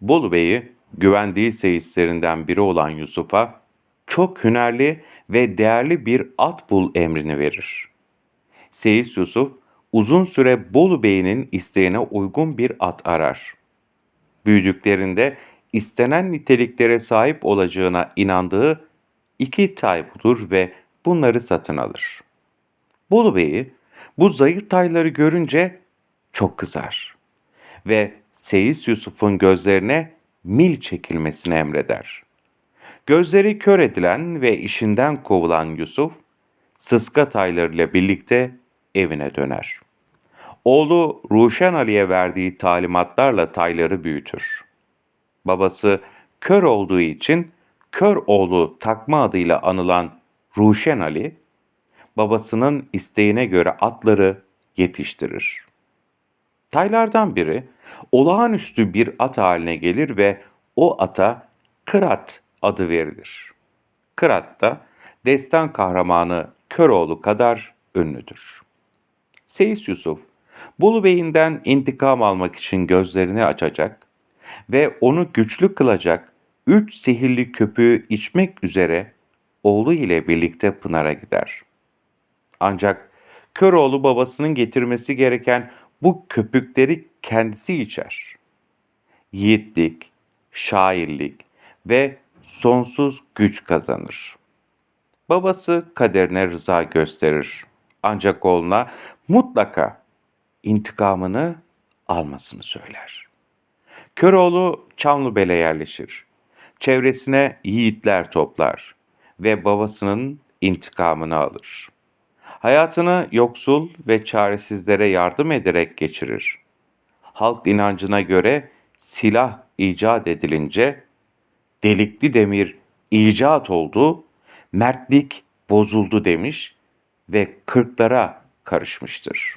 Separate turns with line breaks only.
Bolu Bey'i güvendiği seyislerinden biri olan Yusuf'a çok hünerli ve değerli bir at bul emrini verir. Seyis Yusuf uzun süre Bolu Bey'inin isteğine uygun bir at arar. Büyüdüklerinde istenen niteliklere sahip olacağına inandığı iki tay bulur ve bunları satın alır. Bolu Bey'i bu zayıf tayları görünce çok kızar ve Seyis Yusuf'un gözlerine mil çekilmesini emreder. Gözleri kör edilen ve işinden kovulan Yusuf, sıska taylarıyla birlikte evine döner. Oğlu Ruşen Ali'ye verdiği talimatlarla tayları büyütür. Babası kör olduğu için kör oğlu takma adıyla anılan Ruşen Ali, babasının isteğine göre atları yetiştirir. Taylardan biri olağanüstü bir at haline gelir ve o ata Kırat adı verilir. Kırat da destan kahramanı Köroğlu kadar ünlüdür. Seyis Yusuf, Bolu Bey'inden intikam almak için gözlerini açacak ve onu güçlü kılacak üç sihirli köpüğü içmek üzere oğlu ile birlikte Pınar'a gider. Ancak Köroğlu babasının getirmesi gereken bu köpükleri kendisi içer. Yiğitlik, şairlik ve sonsuz güç kazanır. Babası kaderine rıza gösterir. Ancak oğluna mutlaka intikamını almasını söyler. Köroğlu Çamlıbel'e yerleşir. Çevresine yiğitler toplar ve babasının intikamını alır. Hayatını yoksul ve çaresizlere yardım ederek geçirir. Halk inancına göre silah icat edilince delikli demir icat oldu, mertlik bozuldu demiş ve kırklara karışmıştır.